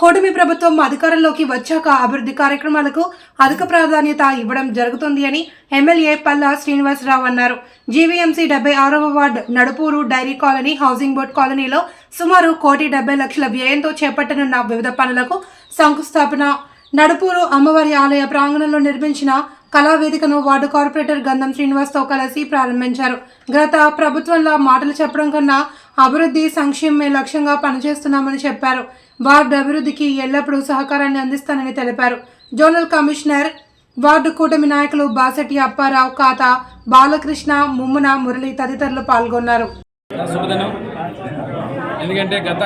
కూటమి ప్రభుత్వం అధికారంలోకి వచ్చాక అభివృద్ధి కార్యక్రమాలకు అధిక ప్రాధాన్యత ఇవ్వడం జరుగుతుంది అని ఎమ్మెల్యే పల్లా శ్రీనివాసరావు అన్నారు. జీవీఎంసీ డెబ్బై ఆరవ ward Nadupuru dairy colony housing board కాలనీలో సుమారు కోటి డెబ్బై లక్షల వ్యయంతో చేపట్టనున్న వివిధ పనులకు శంకుస్థాపన. నడుపూరు అమ్మవారి ఆలయ ప్రాంగణంలో నిర్మించిన కళావేదికను వార్డు కార్పొరేటర్ గంధం శ్రీనివాస్తో కలిసి ప్రారంభించారు. గత ప్రభుత్వంలో మాటలు చెప్పడం కన్నా అభివృద్ధి సంక్షేమమే లక్ష్యంగా పనిచేస్తున్నామని చెప్పారు. వార్డు అభివృద్ధికి ఎల్లప్పుడూ సహకారాన్ని అందిస్తానని తెలిపారు. జోనల్ కమిషనర్ వార్డు కూటమి నాయకులు బాసటి అప్పారావు ఖాతా బాలకృష్ణ ముమ్మున మురళి తదితరులు పాల్గొన్నారు. ఎందుకంటే గత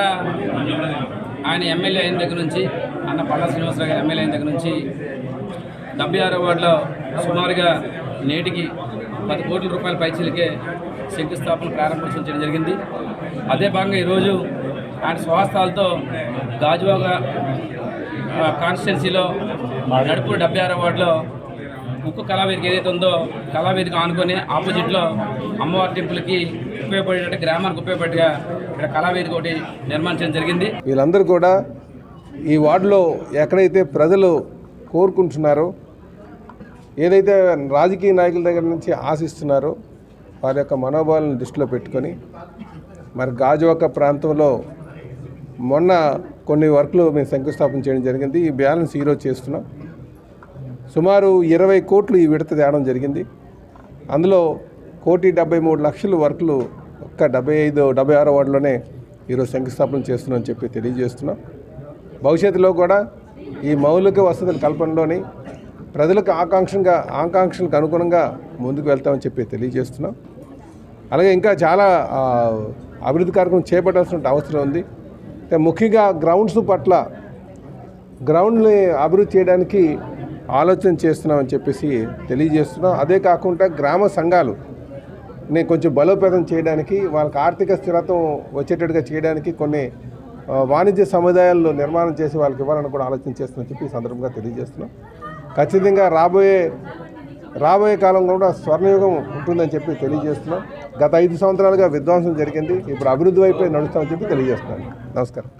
ఆయన ఎమ్మెల్యే అయిన దగ్గర నుంచి అన్న పల్లా శ్రీనివాసరావు గారు ఎమ్మెల్యే అయిన దగ్గర నుంచి డెబ్బై ఆరో వార్డులో సుమారుగా నేటికి పది కోట్ల రూపాయల పైచీలకే శంకుస్థాపన ప్రారంభోత్సవం చేయడం జరిగింది. అదే భాగంగా ఈరోజు ఆయన స్వహస్తాలతో గాజువాగ కాన్స్టిట్యున్సీలో నడుపు డెబ్బై ఆరో వార్డులో ఉక్కు కళావేదిక ఏదైతే ఉందో కళావేదిక ఆనుకొని ఆపోజిట్లో అమ్మవారి టెంపుల్కి ఉపయోగపడేటట్టు గ్రామానికి ఉపయోగపడేట్టుగా ఇక్కడ కళావేదిక ఒకటి నిర్మించడం జరిగింది. వీళ్ళందరూ కూడా ఈ వార్డులో ఎక్కడైతే ప్రజలు కోరుకుంటున్నారో ఏదైతే రాజకీయ నాయకుల దగ్గర నుంచి ఆశిస్తున్నారో వారి యొక్క మనోభావాలను దృష్టిలో పెట్టుకొని మరి గాజువాక ప్రాంతంలో మొన్న కొన్ని వర్క్లు మేము శంకుస్థాపన చేయడం జరిగింది. ఈ బ్యాలెన్స్ ఈరోజు చేస్తున్నాం. సుమారు ఇరవై కోట్లు ఈ విడత తేవడం జరిగింది. అందులో కోటి డెబ్బై మూడు లక్షల వర్కులు ఒక్క డెబ్బై ఐదు డెబ్బై ఆరో వార్డులోనే ఈరోజు శంకుస్థాపన చేస్తున్నామని చెప్పి తెలియజేస్తున్నాం. భవిష్యత్తులో కూడా ఈ మౌలిక వసతుల కల్పనలోని ప్రజలకు ఆకాంక్షంగా ఆకాంక్షలకు అనుగుణంగా ముందుకు వెళ్తామని చెప్పి తెలియజేస్తున్నాం. అలాగే ఇంకా చాలా అభివృద్ధి కార్యక్రమం చేపట్టాల్సిన అవసరం ఉంది. ముఖ్యంగా గ్రౌండ్స్ పట్ల గ్రౌండ్ని అభివృద్ధి చేయడానికి ఆలోచన చేస్తున్నామని చెప్పేసి తెలియజేస్తున్నాం. అదే కాకుండా గ్రామ సంఘాలు నేను కొంచెం బలోపేతం చేయడానికి వాళ్ళకి ఆర్థిక స్థిరత్వం వచ్చేటట్టుగా చేయడానికి కొన్ని వాణిజ్య సముదాయాల్లో నిర్మాణం చేసి వాళ్ళకి ఇవ్వాలని కూడా ఆలోచన చేస్తున్నా చెప్పి ఈ సందర్భంగా తెలియజేస్తున్నాం. ఖచ్చితంగా రాబోయే రాబోయే కాలం కూడా స్వర్ణయుగం ఉంటుందని చెప్పి తెలియజేస్తున్నాం. గత ఐదు సంవత్సరాలుగా విధ్వంసం జరిగింది. ఇప్పుడు అభివృద్ధి వైపే నడుస్తామని చెప్పి తెలియజేస్తున్నాను. నమస్కారం.